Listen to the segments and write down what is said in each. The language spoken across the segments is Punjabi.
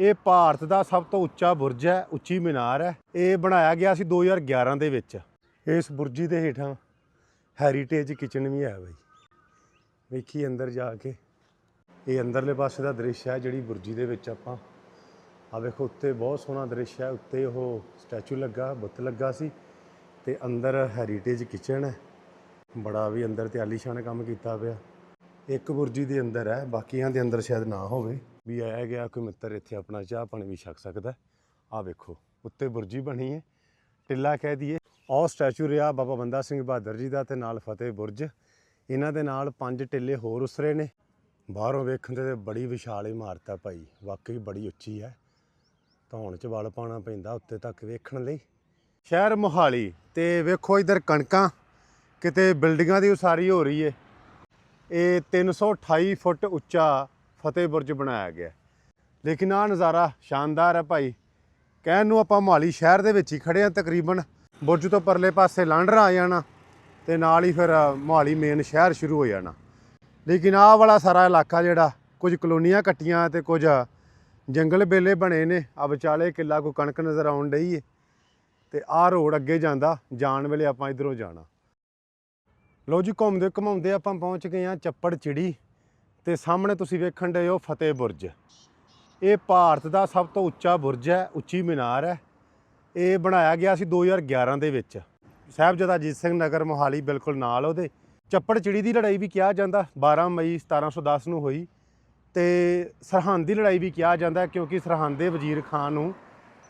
ਇਹ ਭਾਰਤ ਦਾ ਸਭ ਤੋਂ ਉੱਚਾ ਬੁਰਜ ਹੈ, ਉੱਚੀ ਮੀਨਾਰ ਹੈ। ਇਹ ਬਣਾਇਆ ਗਿਆ ਸੀ 2011 ਦੇ ਵਿੱਚ। ਇਸ ਬੁਰਜੀ ਦੇ ਹੇਠਾਂ ਹੈਰੀਟੇਜ ਕਿਚਨ ਵੀ ਹੈ ਬਈ। ਵੇਖੀ ਅੰਦਰ ਜਾ ਕੇ। ਇਹ ਅੰਦਰਲੇ ਪਾਸੇ ਦਾ ਦ੍ਰਿਸ਼ ਹੈ ਜਿਹੜੀ ਬੁਰਜੀ ਦੇ ਵਿੱਚ ਆਪਾਂ। ਆ ਵੇਖੋ, ਉੱਤੇ ਬਹੁਤ ਸੋਹਣਾ ਦ੍ਰਿਸ਼ ਹੈ। ਉੱਤੇ ਉਹ ਸਟੈਚੂ ਲੱਗਾ, ਬੁੱਤ ਲੱਗਾ ਸੀ ਤੇ ਅੰਦਰ ਹੈਰੀਟੇਜ ਕਿਚਨ ਹੈ। ਬੜਾ ਵੀ ਅੰਦਰ ਤੇ ਆਲੀਸ਼ਾਨ ਕੰਮ ਕੀਤਾ ਪਿਆ। ਇੱਕ ਬੁਰਜੀ ਦੇ ਅੰਦਰ ਹੈ, ਬਾਕੀਆਂ ਦੇ ਅੰਦਰ ਸ਼ਾਇਦ ਨਾ ਹੋਵੇ। ਵੀ ਆਇਆ ਗਿਆ ਕੋਈ ਮਿੱਤਰ ਇੱਥੇ ਆਪਣਾ ਚਾਹ ਪਾਣੀ ਵੀ ਛਕ ਸਕਦਾ ਆ ਵੇਖੋ, ਉੱਤੇ ਬੁਰਜੀ ਬਣੀ ਹੈ। ਟਿੱਲਾ ਕਹਿ ਦਈਏ। ਉਹ ਸਟੈਚੂ ਰਿਹਾ ਬਾਬਾ ਬੰਦਾ ਸਿੰਘ ਬਹਾਦਰ ਜੀ ਦਾ ਤੇ ਨਾਲ ਫਤਿਹ ਬੁਰਜ। ਇਹਨਾਂ ਦੇ ਨਾਲ ਪੰਜ ਟਿੱਲੇ ਹੋਰ ਉਸਰੇ ਨੇ। ਬਾਹਰੋਂ ਵੇਖਣ ਤੇ ਬੜੀ ਵਿਸ਼ਾਲ ਇਮਾਰਤ ਹੈ ਭਾਈ। ਵਾਕਈ ਬੜੀ ਉੱਚੀ ਹੈ। ਧੌਣ ਚ ਵਲ ਪਾਉਣਾ ਪੈਂਦਾ ਉੱਤੇ ਤੱਕ ਵੇਖਣ ਲਈ। ਸ਼ਹਿਰ ਮੋਹਾਲੀ ਤੇ ਵੇਖੋ ਇਧਰ ਕਣਕਾਂ। ਕਿਤੇ ਬਿਲਡਿੰਗਾਂ ਦੀ ਉਸਾਰੀ ਹੋ ਰਹੀ ਏ। ਇਹ 328 ਫੁੱਟ ਉੱਚਾ ਫਤਿਹ ਬੁਰਜ ਬਣਾਇਆ ਗਿਆ। ਲੇਕਿਨ ਆ ਨਜ਼ਾਰਾ ਸ਼ਾਨਦਾਰ ਹੈ ਭਾਈ। ਕਹਿਣ ਨੂੰ ਆਪਾਂ ਮੋਹਾਲੀ ਸ਼ਹਿਰ ਦੇ ਵਿੱਚ ਹੀ ਖੜੇ ਆ ਤਕਰੀਬਨ ਬੁਰਜ ਤੋਂ ਪਰਲੇ ਪਾਸੇ ਲਾਂਡਰਾ ਆ ਜਾਣਾ ਤੇ ਨਾਲ ਹੀ ਫਿਰ ਮੋਹਾਲੀ ਮੇਨ ਸ਼ਹਿਰ ਸ਼ੁਰੂ ਹੋ ਜਾਣਾ। ਲੇਕਿਨ ਆਹ ਵਾਲਾ ਸਾਰਾ ਇਲਾਕਾ ਜਿਹੜਾ, ਕੁਝ ਕਲੋਨੀਆਂ ਕੱਟੀਆਂ ਤੇ ਕੁਝ ਜੰਗਲ ਬੇਲੇ ਬਣੇ ਨੇ। ਆ ਵਿਚਾਲੇ ਕਿੱਲਾ ਕੋ ਕਣਕ ਨਜ਼ਰ ਆਉਣ ਡਈ ਏ ਤੇ ਆਹ ਰੋਡ ਅੱਗੇ ਜਾਂਦਾ, ਜਾਣ ਵੇਲੇ ਆਪਾਂ ਇਧਰੋਂ ਜਾਣਾ। ਲੋ ਜੀ, ਘੁੰਮਦੇ ਘਮਾਉਂਦੇ ਆਪਾਂ ਪਹੁੰਚ ਗਏ ਆ ਚੱਪੜ ਚਿੜੀ ਤੇ ਸਾਹਮਣੇ ਤੁਸੀਂ ਵੇਖਣ ਡਏ ਹੋ ਫਤਿਹ ਬੁਰਜ। ਇਹ ਭਾਰਤ ਦਾ ਸਭ ਤੋਂ ਉੱਚਾ ਬੁਰਜ ਹੈ, ਉੱਚੀ ਮੀਨਾਰ ਹੈ। ਇਹ ਬਣਾਇਆ ਗਿਆ ਸੀ 2011 ਦੇ ਵਿੱਚ। ਸਾਹਿਬਜ਼ਾਦਾ ਅਜੀਤ ਸਿੰਘ ਨਗਰ ਮੋਹਾਲੀ ਬਿਲਕੁਲ ਨਾਲ ਉਹਦੇ। ਚੱਪੜ ਚਿੜੀ ਦੀ ਲੜਾਈ ਵੀ ਕਿਹਾ ਜਾਂਦਾ 12 ਮਈ 1710 ਨੂੰ ਹੋਈ। ਤੇ ਸਰਹੰਦ ਦੀ ਲੜਾਈ ਵੀ ਕਿਹਾ ਜਾਂਦਾ, ਕਿਉਂਕਿ ਸਰਹੰਦ ਦੇ ਵਜ਼ੀਰ ਖਾਨ ਨੂੰ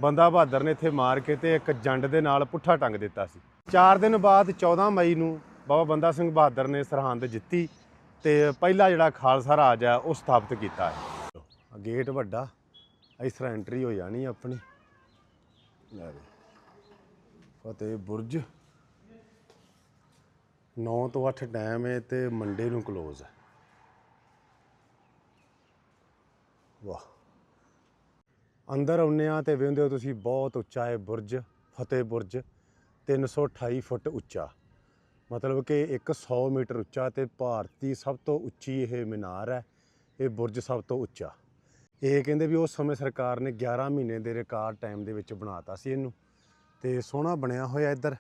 ਬੰਦਾ ਬਹਾਦਰ ਨੇ ਇੱਥੇ ਮਾਰ ਕੇ ਤੇ ਇੱਕ ਜੰਡ ਦੇ ਨਾਲ ਪੁੱਠਾ ਟੰਗ ਦਿੱਤਾ ਸੀ। 4 ਦਿਨ ਬਾਅਦ 14 ਮਈ ਨੂੰ ਬਾਬਾ ਬੰਦਾ ਸਿੰਘ ਬਹਾਦਰ ਨੇ ਸਰਹੰਦ ਜਿੱਤੀ। ਤੇ ਪਹਿਲਾ ਜਿਹੜਾ ਖਾਲਸਾ ਰਾਜ ਹੈ, ਉਹ ਸਥਾਪਿਤ ਕੀਤਾ ਹੈ। ਗੇਟ ਵੱਡਾ, ਇਸ ਤਰ੍ਹਾਂ ਐਂਟਰੀ ਹੋ ਜਾਣੀ ਆਪਣੀ। ਲੈ ਵੀ। ਫਤਿਹ ਬੁਰਜ। 9 ਤੋਂ 8 ਟਾਈਮ ਹੈ ਤੇ ਮੰਡੇ ਨੂੰ ক্লোਜ਼ ਹੈ। ਵਾਹ। ਅੰਦਰ ਆਉਂਦੇ ਆ ਤੇ ਵੇਖਦੇ ਹੋ ਤੁਸੀਂ, ਬਹੁਤ ਉੱਚਾ ਹੈ ਬੁਰਜ, ਫਤਿਹ ਬੁਰਜ। 328 ਫੁੱਟ ਉੱਚਾ। ਮਤਲਬ ਕਿ ਇੱਕ 100 ਮੀਟਰ ਉੱਚਾ ਤੇ ਭਾਰਤੀ ਸਭ ਤੋਂ ਉੱਚੀ ਇਹ ਮੀਨਾਰ ਹੈ, ਇਹ ਬੁਰਜ ਸਭ ਤੋਂ ਉੱਚਾ। ਇਹ ਕਹਿੰਦੇ ਵੀ ਉਸ ਸਮੇਂ ਸਰਕਾਰ ਨੇ 11 ਮਹੀਨੇ ਦੇ ਰਿਕਾਰਡ ਟਾਈਮ ਦੇ ਵਿੱਚ ਬਣਾਤਾ ਸੀ ਇਹਨੂੰ ਤੇ ਸੋਹਣਾ ਬਣਿਆ ਹੋਇਆ ਇੱਧਰ।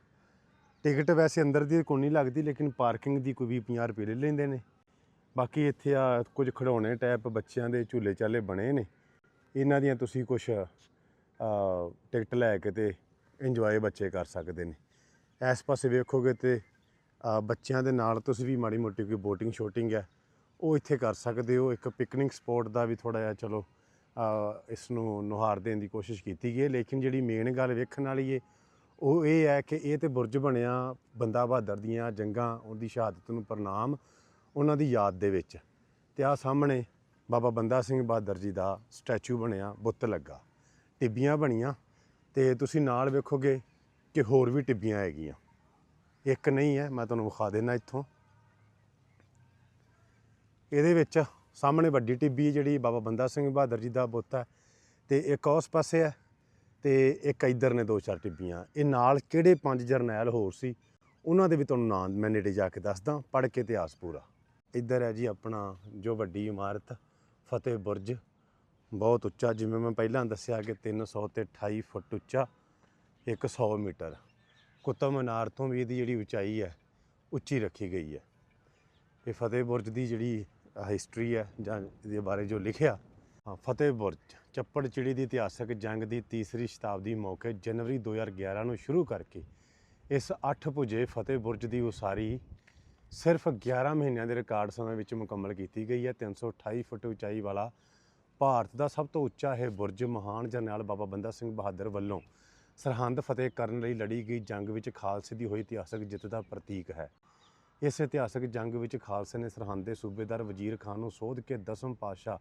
ਟਿਕਟ ਵੈਸੇ ਅੰਦਰ ਦੀ ਕੋਈ ਨਹੀਂ ਲੱਗਦੀ, ਲੇਕਿਨ ਪਾਰਕਿੰਗ ਦੀ ਕੋਈ ਵੀ 50 ਰੁਪਏ ਲੈ ਲੈਂਦੇ ਨੇ। ਬਾਕੀ ਇੱਥੇ ਆ ਕੁਝ ਖਿਡੌਣੇ ਟਾਈਪ ਬੱਚਿਆਂ ਦੇ ਝੂਲੇ ਚਾਲੇ ਬਣੇ ਨੇ। ਇਹਨਾਂ ਦੀਆਂ ਤੁਸੀਂ ਕੁਝ ਟਿਕਟ ਲੈ ਕੇ ਤੇ ਇੰਜੋਏ ਬੱਚੇ ਕਰ ਸਕਦੇ ਨੇ। ਇਸ ਪਾਸੇ ਵੇਖੋਗੇ ਤੇ ਬੱਚਿਆਂ ਦੇ ਨਾਲ ਤੁਸੀਂ ਵੀ ਮਾੜੀ ਮੋਟੀ ਕੋਈ ਬੋਟਿੰਗ ਸ਼ੋਟਿੰਗ ਹੈ, ਉਹ ਇੱਥੇ ਕਰ ਸਕਦੇ ਹੋ। ਇੱਕ ਪਿਕਨਿਕ ਸਪੌਟ ਦਾ ਵੀ ਥੋੜਾ ਜਿਹਾ ਚਲੋ ਇਸ ਨੂੰ ਨੁਹਾਰ ਦੇਣ ਦੀ ਕੋਸ਼ਿਸ਼ ਕੀਤੀ ਗਈ ਹੈ। ਲੇਕਿਨ ਜਿਹੜੀ ਮੇਨ ਗੱਲ ਵੇਖਣ ਵਾਲੀ ਹੈ ਉਹ ਇਹ ਹੈ ਕਿ ਇਹ ਤੇ ਬੁਰਜ ਬਣਿਆ, ਬੰਦਾ ਬਹਾਦਰ ਦੀਆਂ ਜੰਗਾਂ, ਉਹਦੀ ਸ਼ਹਾਦਤ ਨੂੰ ਪ੍ਰਣਾਮ, ਉਹਨਾਂ ਦੀ ਯਾਦ ਦੇ ਵਿੱਚ। ਤੇ ਆ ਸਾਹਮਣੇ ਬਾਬਾ ਬੰਦਾ ਸਿੰਘ ਬਹਾਦਰ ਜੀ ਦਾ ਸਟੈਚੂ ਬਣਿਆ, ਬੁੱਤ ਲੱਗਾ। ਟਿੱਬੀਆਂ ਬਣੀਆਂ, ਤੇ ਤੁਸੀਂ ਨਾਲ ਵੇਖੋਗੇ ਕਿ ਹੋਰ ਵੀ ਟਿੱਬੀਆਂ ਹੈਗੀਆਂ। ਇੱਕ ਨਹੀਂ ਹੈ, ਮੈਂ ਤੁਹਾਨੂੰ ਵਿਖਾ ਦੇਣਾ ਇੱਥੋਂ। ਇਹਦੇ ਵਿੱਚ ਸਾਹਮਣੇ ਵੱਡੀ ਟਿੱਬੀ ਜਿਹੜੀ ਬਾਬਾ ਬੰਦਾ ਸਿੰਘ ਬਹਾਦਰ ਜੀ ਦਾ ਬੁੱਤ ਹੈ ਤੇ ਇੱਕ ਉਸ ਪਾਸੇ ਹੈ ਤੇ ਇੱਕ ਇੱਧਰ ਨੇ ਦੋ ਚਾਰ ਟਿੱਬੀਆਂ। ਇਹ ਨਾਲ ਕਿਹੜੇ ਪੰਜ ਜਰਨੈਲ ਹੋਰ ਸੀ, ਉਹਨਾਂ ਦੇ ਵੀ ਤੁਹਾਨੂੰ ਨਾਂ ਮੈਂ ਨੇੜੇ ਜਾ ਕੇ ਦੱਸਦਾ, ਪੜ੍ਹ ਕੇ ਇਤਿਹਾਸ ਪੂਰਾ। ਇੱਧਰ ਹੈ ਜੀ ਆਪਣਾ ਜੋ ਵੱਡੀ ਇਮਾਰਤ, ਫਤਿਹ ਬੁਰਜ, ਬਹੁਤ ਉੱਚਾ, ਜਿਵੇਂ ਮੈਂ ਪਹਿਲਾਂ ਦੱਸਿਆ ਕਿ 300 ਤੇ 28 ਫੁੱਟ ਉੱਚਾ 100 ਮੀਟਰ। ਕੁਤਬ ਮੀਨਾਰ ਤੋਂ ਵੀ ਇਹਦੀ ਜਿਹੜੀ ਉਚਾਈ ਹੈ, ਉੱਚੀ ਰੱਖੀ ਗਈ ਹੈ। ਇਹ ਫਤਿਹ ਬੁਰਜ ਦੀ ਜਿਹੜੀ ਹਿਸਟਰੀ ਹੈ, ਜਾਂ ਇਹਦੇ ਬਾਰੇ ਜੋ ਲਿਖਿਆ, ਹਾਂ, ਫਤਿਹ ਬੁਰਜ, ਚੱਪੜ ਚਿੜੀ ਦੀ ਇਤਿਹਾਸਕ ਜੰਗ ਦੀ ਤੀਸਰੀ ਸ਼ਤਾਬਦੀ ਮੌਕੇ ਜਨਵਰੀ 2011 ਨੂੰ ਸ਼ੁਰੂ ਕਰਕੇ ਇਸ 8 ਭੁਜੇ ਫਤਿਹ ਬੁਰਜ ਦੀ ਉਸਾਰੀ ਸਿਰਫ 11 ਮਹੀਨਿਆਂ ਦੇ ਰਿਕਾਰਡ ਸਮੇਂ ਵਿੱਚ ਮੁਕੰਮਲ ਕੀਤੀ ਗਈ ਹੈ। 328 ਫੁੱਟ ਉਚਾਈ ਵਾਲਾ ਭਾਰਤ ਦਾ ਸਭ ਤੋਂ ਉੱਚਾ ਇਹ ਬੁਰਜ ਮਹਾਨ ਜਰਨੈਲ ਬਾਬਾ ਬੰਦਾ ਸਿੰਘ ਬਹਾਦਰ ਵੱਲੋਂ ਸਰਹੰਦ ਫਤਿਹ ਕਰਨ ਲਈ ਲੜੀ ਗਈ ਜੰਗ ਵਿੱਚ ਖਾਲਸੇ ਦੀ ਹੋਈ ਇਤਿਹਾਸਕ ਜਿੱਤ ਦਾ ਪ੍ਰਤੀਕ ਹੈ। ਇਸ ਇਤਿਹਾਸਕ ਜੰਗ ਵਿੱਚ ਖਾਲਸੇ ਨੇ ਸਰਹੰਦ ਦੇ ਸੂਬੇਦਾਰ ਵਜ਼ੀਰ ਖਾਨ ਨੂੰ ਸੋਧ ਕੇ ਦਸਮ ਪਾਤਸ਼ਾਹ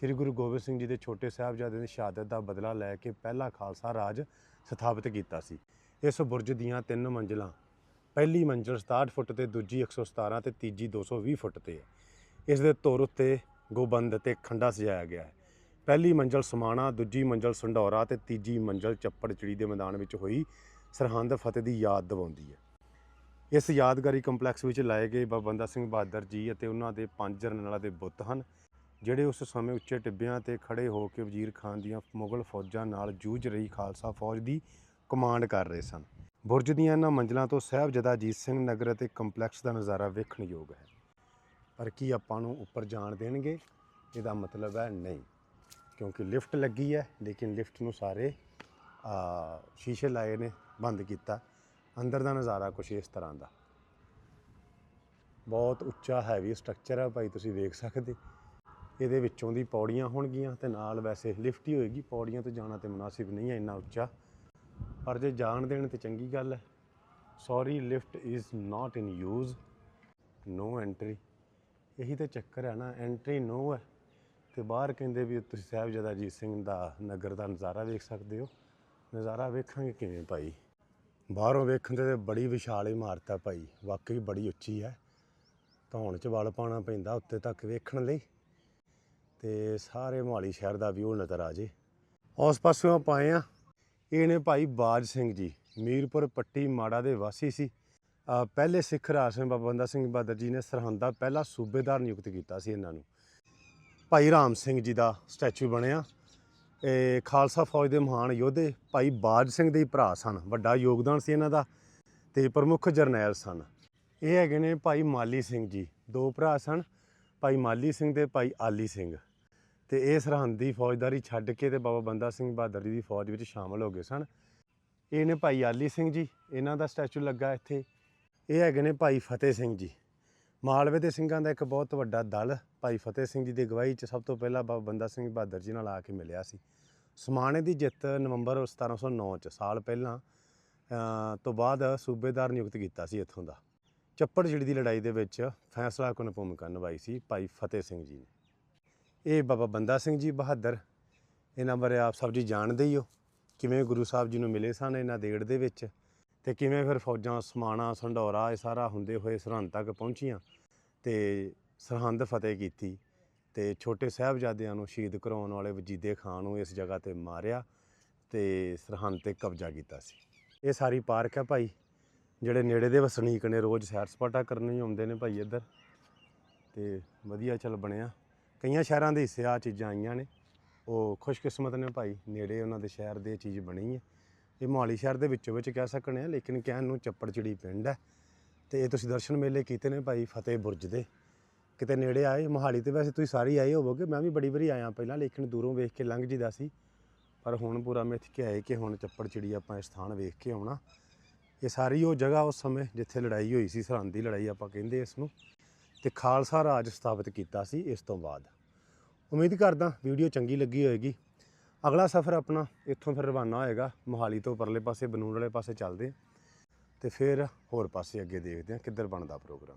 ਸ੍ਰੀ ਗੁਰੂ ਗੋਬਿੰਦ ਸਿੰਘ ਜੀ ਦੇ ਛੋਟੇ ਸਾਹਿਬਜ਼ਾਦੇ ਦੀ ਸ਼ਹਾਦਤ ਦਾ ਬਦਲਾ ਲੈ ਕੇ ਪਹਿਲਾ ਖਾਲਸਾ ਰਾਜ ਸਥਾਪਿਤ ਕੀਤਾ ਸੀ। ਇਸ ਬੁਰਜ ਦੀਆਂ ਤਿੰਨ ਮੰਜ਼ਲਾਂ, ਪਹਿਲੀ ਮੰਜ਼ਲ 67 ਫੁੱਟ ਤੇ ਦੂਜੀ 117 ਤੇ ਤੀਜੀ 220 ਫੁੱਟ ਤੇ ਹੈ। ਇਸ ਦੇ ਤੌਰ ਉੱਤੇ ਗੋਬੰਦ ਤੇ ਖੰਡਾ ਸਜਾਇਆ ਗਿਆ ਹੈ। ਪਹਿਲੀ ਮੰਜ਼ਲ ਸਮਾਣਾ, ਦੂਜੀ ਮੰਜ਼ਲ ਸੰਢੌਰਾ ਤੇ ਤੀਜੀ ਮੰਜ਼ਲ ਚੱਪੜਚਿੜੀ ਦੇ ਮੈਦਾਨ ਵਿੱਚ ਹੋਈ ਸਰਹੰਦ ਫਤਿਹ ਦੀ ਯਾਦ ਦਿਵਾਉਂਦੀ ਹੈ। ਇਸ ਯਾਦਗਾਰੀ ਕੰਪਲੈਕਸ ਵਿੱਚ ਲਾਏ ਗਏ ਬਾਬਾ ਬੰਦਾ ਸਿੰਘ ਬਹਾਦਰ ਜੀ ਅਤੇ ਉਹਨਾਂ ਦੇ ਪੰਜ ਜਰਨੈਲਾਂ ਦੇ ਬੁੱਤ ਹਨ, ਜਿਹੜੇ ਉਸ ਸਮੇਂ ਉੱਚੇ ਟਿੱਬਿਆਂ ਤੇ ਖੜੇ ਹੋ ਕੇ ਵਜ਼ੀਰ ਖਾਨ ਦੀਆਂ ਮੁਗਲ ਫੌਜਾਂ ਨਾਲ ਜੂਝ ਰਹੀ ਖਾਲਸਾ ਫੌਜ ਦੀ ਕਮਾਂਡ ਕਰ ਰਹੇ ਸਨ। ਬੁਰਜ ਦੀਆਂ ਇਹਨਾਂ ਮੰਜ਼ਲਾਂ ਤੋਂ ਸਾਹਿਬਜ਼ਾਦਾ ਅਜੀਤ ਸਿੰਘ ਨਗਰ ਅਤੇ ਕੰਪਲੈਕਸ ਦਾ ਨਜ਼ਾਰਾ ਵੇਖਣਯੋਗ ਹੈ। ਪਰ ਕੀ ਆਪਾਂ ਨੂੰ ਉੱਪਰ ਜਾਣ ਦੇਣਗੇ? ਇਹਦਾ ਮਤਲਬ ਹੈ ਨਹੀਂ। ਕਿਉਂਕਿ ਲਿਫਟ ਲੱਗੀ ਹੈ, ਲੇਕਿਨ ਲਿਫਟ ਨੂੰ ਸਾਰੇ ਸ਼ੀਸ਼ੇ ਲਾਏ ਨੇ, ਬੰਦ ਕੀਤਾ। ਅੰਦਰ ਦਾ ਨਜ਼ਾਰਾ ਕੁਛ ਇਸ ਤਰ੍ਹਾਂ ਦਾ। ਬਹੁਤ ਉੱਚਾ ਹੈਵੀ ਸਟਰਕਚਰ ਹੈ ਭਾਈ, ਤੁਸੀਂ ਵੇਖ ਸਕਦੇ। ਇਹਦੇ ਵਿੱਚੋਂ ਦੀ ਪੌੜੀਆਂ ਹੋਣਗੀਆਂ ਤੇ ਨਾਲ ਵੈਸੇ ਲਿਫਟ ਹੀ ਹੋਏਗੀ। ਪੌੜੀਆਂ ਤੇ ਜਾਣਾ ਤੇ ਮੁਨਾਸਿਬ ਨਹੀਂ ਹੈ ਇੰਨਾ ਉੱਚਾ। ਪਰ ਜੇ ਜਾਣ ਦੇਣ ਤੇ ਚੰਗੀ ਗੱਲ ਹੈ। Sorry lift is not in use no entry ਇਹੀ ਤੇ ਚੱਕਰ ਹੈ ਨਾ ਐਂਟਰੀ ਨੋ ਹੈ। ਤੇ ਬਾਹਰ ਕਹਿੰਦੇ ਵੀ ਤੁਸੀਂ ਸਾਹਿਬਜ਼ਾਦਾ ਅਜੀਤ ਸਿੰਘ ਦਾ ਨਗਰ ਦਾ ਨਜ਼ਾਰਾ ਵੇਖ ਸਕਦੇ ਹੋ। ਨਜ਼ਾਰਾ ਵੇਖਾਂਗੇ ਕਿਵੇਂ ਭਾਈ। ਬਾਹਰੋਂ ਵੇਖਣ ਤੇ ਬੜੀ ਵਿਸ਼ਾਲ ਇਮਾਰਤ ਹੈ ਭਾਈ। ਵਾਕਈ ਬੜੀ ਉੱਚੀ ਹੈ। ਧੌਣ 'ਚ ਵਲ ਪਾਉਣਾ ਪੈਂਦਾ ਉੱਤੇ ਤੱਕ ਵੇਖਣ ਲਈ। ਤੇ ਸਾਰੇ ਮੋਹਾਲੀ ਸ਼ਹਿਰ ਦਾ ਵਿਊ ਨਜ਼ਰ ਆ ਜੇ। ਉਸ ਪਾਸਿਓਂ ਆਪਾਂ ਆਏ ਆ ਇਹ ਨੇ ਭਾਈ ਬਾਜ ਸਿੰਘ ਜੀ। ਮੀਰਪੁਰ ਪੱਟੀ ਮਾੜਾ ਦੇ ਵਾਸੀ ਸੀ। ਪਹਿਲੇ ਸਿੱਖ ਰਾਜ ਸਿੰਘ ਬਾਬਾ ਬੰਦਾ ਸਿੰਘ ਬਹਾਦਰ ਜੀ ਨੇ ਸਰਹੰਦ ਦਾ ਪਹਿਲਾ ਸੂਬੇਦਾਰ ਨਿਯੁਕਤ ਕੀਤਾ ਸੀ ਇਹਨਾਂ ਨੂੰ। ਭਾਈ ਰਾਮ ਸਿੰਘ ਜੀ ਦਾ ਸਟੈਚੂ ਬਣਿਆ। ਇਹ ਖਾਲਸਾ ਫੌਜ ਦੇ ਮਹਾਨ ਯੋਧੇ ਭਾਈ ਬਾਜ ਸਿੰਘ ਦੇ ਭਰਾ ਸਨ। ਵੱਡਾ ਯੋਗਦਾਨ ਸੀ ਇਹਨਾਂ ਦਾ ਤੇ ਪ੍ਰਮੁੱਖ ਜਰਨੈਲ ਸਨ। ਇਹ ਹੈਗੇ ਨੇ ਭਾਈ ਮਾਲੀ ਸਿੰਘ ਜੀ। ਦੋ ਭਰਾ ਸਨ, ਭਾਈ ਮਾਲੀ ਸਿੰਘ ਤੇ ਭਾਈ ਆਲੀ ਸਿੰਘ। ਤੇ ਇਹ ਸਰਹੰਦੀ ਫੌਜਦਾਰੀ ਛੱਡ ਕੇ ਤੇ ਬਾਬਾ ਬੰਦਾ ਸਿੰਘ ਬਹਾਦਰ ਜੀ ਦੀ ਫੌਜ ਵਿੱਚ ਸ਼ਾਮਲ ਹੋ ਗਏ ਸਨ। ਇਹ ਨੇ ਭਾਈ ਆਲੀ ਸਿੰਘ ਜੀ, ਇਹਨਾਂ ਦਾ ਸਟੈਚੂ ਲੱਗਾ ਇੱਥੇ। ਇਹ ਹੈਗੇ ਨੇ ਭਾਈ ਫਤਿਹ ਸਿੰਘ ਜੀ। ਮਾਲਵੇ ਦੇ ਸਿੰਘਾਂ ਦਾ ਇੱਕ ਬਹੁਤ ਵੱਡਾ ਦਲ ਭਾਈ ਫਤਿਹ ਸਿੰਘ ਜੀ ਦੀ ਅਗਵਾਈ 'ਚ ਸਭ ਤੋਂ ਪਹਿਲਾਂ ਬਾਬਾ ਬੰਦਾ ਸਿੰਘ ਬਹਾਦਰ ਜੀ ਨਾਲ ਆ ਕੇ ਮਿਲਿਆ ਸੀ। ਸਮਾਣੇ ਦੀ ਜਿੱਤ ਨਵੰਬਰ 1709 ਚ, ਸਾਲ ਪਹਿਲਾਂ ਤੋਂ ਬਾਅਦ ਸੂਬੇਦਾਰ ਨਿਯੁਕਤ ਕੀਤਾ ਸੀ ਇੱਥੋਂ ਦਾ। ਚੱਪੜ ਜਿਹੜੀ ਦੀ ਲੜਾਈ ਦੇ ਵਿੱਚ ਫੈਸਲਾ ਫੈਸਲਾਕੁਨ ਭੂਮਿਕਾ ਨਿਭਾਈ ਸੀ ਭਾਈ ਫਤਿਹ ਸਿੰਘ ਜੀ ਨੇ। ਇਹ ਬਾਬਾ ਬੰਦਾ ਸਿੰਘ ਜੀ ਬਹਾਦਰ, ਇਹਨਾਂ ਬਾਰੇ ਆਪ ਸਭ ਜੀ ਜਾਣਦੇ ਹੀ ਹੋ। ਕਿਵੇਂ ਗੁਰੂ ਸਾਹਿਬ ਜੀ ਨੂੰ ਮਿਲੇ ਸਨ ਇਹਨਾਂ ਦੇੜ ਦੇ ਵਿੱਚ? ਤੇ ਕਿਵੇਂ ਫਿਰ ਫੌਜਾਂ, ਸਮਾਣਾ ਸੰਢੌਰਾ ਇਹ ਸਾਰਾ ਹੁੰਦੇ ਹੋਏ ਸਰਹੰਦ ਤੱਕ ਪਹੁੰਚੀਆਂ ਤੇ ਸਰਹੰਦ ਫਤਿਹ ਕੀਤੀ ਤੇ ਛੋਟੇ ਸਾਹਿਬਜ਼ਾਦਿਆਂ ਨੂੰ ਸ਼ਹੀਦ ਕਰਾਉਣ ਵਾਲੇ ਵਜੀਦੇ ਖਾਨ ਨੂੰ ਇਸ ਜਗ੍ਹਾ ਤੇ ਮਾਰਿਆ ਤੇ ਸਰਹੰਦ ਤੇ ਕਬਜ਼ਾ ਕੀਤਾ ਸੀ। ਇਹ ਸਾਰੀ ਪਾਰਕ ਹੈ ਭਾਈ, ਜਿਹੜੇ ਨੇੜੇ ਦੇ ਵਸਨੀਕ ਨੇ ਰੋਜ਼ ਸੈਰ ਸਪਾਟਾ ਕਰਨ ਹੀ ਆਉਂਦੇ ਨੇ ਭਾਈ ਇੱਧਰ ਤੇ ਵਧੀਆ ਚੱਲ ਬਣਿਆ। ਕਈਆਂ ਸ਼ਹਿਰਾਂ ਦੇ ਹਿੱਸੇ ਆ ਚੀਜ਼ਾਂ ਆਈਆਂ ਨੇ, ਉਹ ਖੁਸ਼ਕਿਸਮਤ ਨੇ ਭਾਈ, ਨੇੜੇ ਉਹਨਾਂ ਦੇ ਸ਼ਹਿਰ ਦੇ ਇਹ ਚੀਜ਼ ਬਣੀ ਹੈ। ਇਹ ਮੋਹਾਲੀ ਸ਼ਹਿਰ ਦੇ ਵਿੱਚੋਂ ਵਿੱਚ ਕਹਿ ਸਕਣੇ ਆ, ਲੇਕਿਨ ਕਹਿਣ ਨੂੰ ਚੱਪੜਚਿੜੀ ਪਿੰਡ ਹੈ। ਤੇ ਇਹ ਤੁਸੀਂ ਦਰਸ਼ਨ ਮੇਲੇ ਕੀਤੇ ਨੇ ਭਾਈ ਫਤਿਹ ਬੁਰਜ ਦੇ। ਕਿਤੇ ਨੇੜੇ ਆਏ, ਮੋਹਾਲੀ ਤੇ ਵੈਸੇ ਤੁਸੀਂ ਸਾਰੇ ਆਏ ਹੋਵੋਗੇ, ਮੈਂ ਵੀ ਬੜੀ ਵਾਰੀ ਆਇਆ ਪਹਿਲਾਂ, ਲੇਕਿਨ ਦੂਰੋਂ ਵੇਖ ਕੇ ਲੰਘ ਜੀਦਾ ਸੀ। ਪਰ ਹੁਣ ਪੂਰਾ ਮਿੱਥ ਕੇ ਆਏ ਕਿ ਹੁਣ ਚੱਪੜਚਿੜੀ ਆਪਾਂ ਇਸ ਸਥਾਨ ਵੇਖ ਕੇ ਆਉਣਾ। ਇਹ ਸਾਰੀ ਉਹ ਜਗ੍ਹਾ ਉਸ ਸਮੇਂ ਜਿੱਥੇ ਲੜਾਈ ਹੋਈ ਸੀ, ਸਰਹੰਦ ਦੀ ਲੜਾਈ ਆਪਾਂ ਕਹਿੰਦੇ ਇਸ ਨੂੰ। ਤੇ ਖਾਲਸਾ ਰਾਜ ਸਥਾਪਿਤ ਕੀਤਾ ਸੀ ਇਸ ਤੋਂ ਬਾਅਦ। ਉਮੀਦ ਕਰਦਾ ਵੀਡੀਓ ਚੰਗੀ ਲੱਗੀ ਹੋਏਗੀ। ਅਗਲਾ ਸਫ਼ਰ ਆਪਣਾ ਇੱਥੋਂ ਫਿਰ ਰਵਾਨਾ ਹੋਏਗਾ, ਮੋਹਾਲੀ ਤੋਂ ਪਰਲੇ ਪਾਸੇ, ਬਨੂੜ ਵਾਲੇ ਪਾਸੇ ਚੱਲਦੇ ਹਾਂ ਤੇ ਫਿਰ ਹੋਰ ਪਾਸੇ ਅੱਗੇ ਦੇਖਦੇ ਹਾਂ ਕਿੱਧਰ ਬਣਦਾ ਪ੍ਰੋਗਰਾਮ